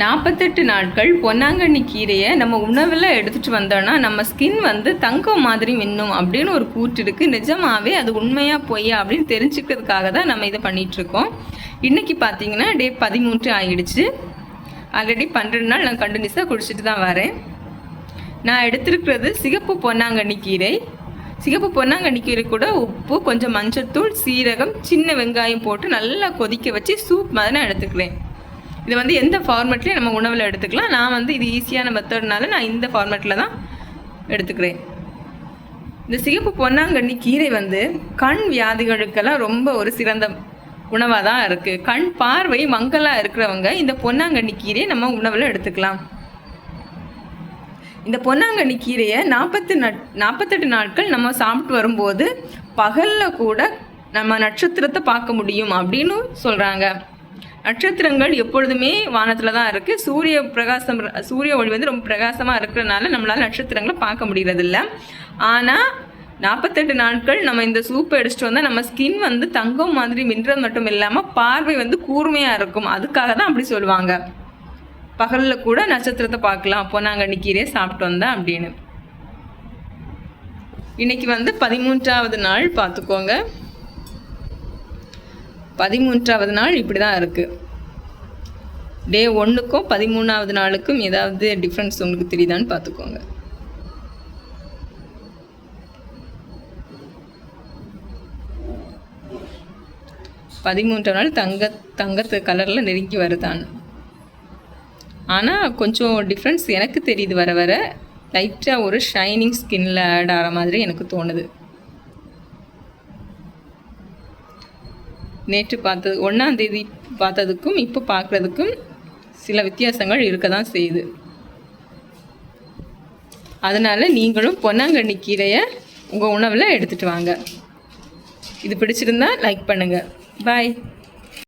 நாற்பத்தெட்டு நாட்கள் பொன்னாங்கண்ணி கீரையை நம்ம உணவில் எடுத்துகிட்டு வந்தோன்னா நம்ம ஸ்கின் வந்து தங்கம் மாதிரி மின்னும் அப்படின்னு ஒரு கூற்று இருக்குது நிஜமாவே அது உண்மையாக பொய்யா அப்படின்னு தெரிஞ்சுக்கிறதுக்காக தான் நம்ம இதை பண்ணிகிட்ருக்கோம் இன்றைக்கி பார்த்தீங்கன்னா டே பதிமூன்று ஆகிடுச்சு ஆல்ரெடி பன்னெண்டு நாள் நான் கண்டினியூஸாக குடிச்சிட்டு தான் வரேன். நான் எடுத்திருக்கிறது சிகப்பு பொன்னாங்கண்ணி கீரை. சிகப்பு பொன்னாங்கண்ணி கீரை கூட உப்பு கொஞ்சம் மஞ்சள்தூள் சீரகம் சின்ன வெங்காயம் போட்டு நல்லா கொதிக்க வச்சு சூப் மாதிரி நான் எடுத்துக்கிறேன். இது வந்து எந்த ஃபார்மேட்லேயும் நம்ம உணவில் எடுத்துக்கலாம். நான் வந்து இது ஈஸியான மெத்தட்னால நான் இந்த ஃபார்மேட்டில் தான் எடுத்துக்கிறேன். இந்த சிகப்பு பொன்னாங்கண்ணி கீரை வந்து கண் வியாதிகளுக்கெல்லாம் ரொம்ப ஒரு சிறந்த உணவாக தான் இருக்குது கண் பார்வை மங்கலாக இருக்கிறவங்க இந்த பொன்னாங்கண்ணி கீரையை நம்ம உணவில் எடுத்துக்கலாம். இந்த பொன்னாங்கண்ணி கீரையை நாற்பத்து நட் நாற்பத்தெட்டு நாட்கள் நம்ம சாப்பிட்டு வரும்போது பகலில் கூட நம்ம நட்சத்திரத்தை பார்க்க முடியும் அப்படின்னு சொல்கிறாங்க நட்சத்திரங்கள் எப்பொழுதுமே வானத்தில் தான் இருக்குது சூரிய பிரகாசம் சூரிய ஒளி வந்து ரொம்ப பிரகாசமாக இருக்கிறனால நம்மளால் நட்சத்திரங்களை பார்க்க முடியறதில்ல. ஆனால் நாற்பத்தெட்டு நாட்கள் நம்ம இந்த சூப்பை அடிச்சுட்டு வந்தால் நம்ம ஸ்கின் வந்து தங்கம் மாதிரி மின்றது மட்டும் இல்லாமல் பார்வை வந்து கூர்மையாக இருக்கும். அதுக்காக தான் அப்படி சொல்லுவாங்க. பகலில் கூட நட்சத்திரத்தை பார்க்கலாம். பொன்னாங்கண்ணி கீரையை சாப்பிட்டு வந்தேன் அப்படின்னு. இன்னைக்கு வந்து பதிமூன்றாவது நாள் பார்த்துக்கோங்க. பதிமூன்றாவது நாள் இப்படி தான் இருக்குது டே ஒன்றுக்கும் பதிமூணாவது நாளுக்கும் ஏதாவது டிஃப்ரென்ஸ் உங்களுக்கு தெரியுதான்னு பார்த்துக்கோங்க. பதிமூன்றாம் நாள் தங்க தங்கத்து கலரில் நெருங்கி வருதான். ஆனால் கொஞ்சம் டிஃப்ரென்ஸ் எனக்கு தெரியுது வர வர லைட்டாக ஒரு ஷைனிங் ஸ்கின்ல ஆட் ஆகிற மாதிரி எனக்கு தோணுது. நேற்று பார்த்தது ஒன்றாந்தேதி பார்த்ததுக்கும் இப்போ பார்க்குறதுக்கும் சில வித்தியாசங்கள் இருக்க தான் செய்யுது. அதனால் நீங்களும் பொன்னாங்கண்ணி கீரையை உங்கள் உணவில் எடுத்துகிட்டு வாங்க. இது பிடிச்சிருந்தா லைக் பண்ணுங்கள் பாய்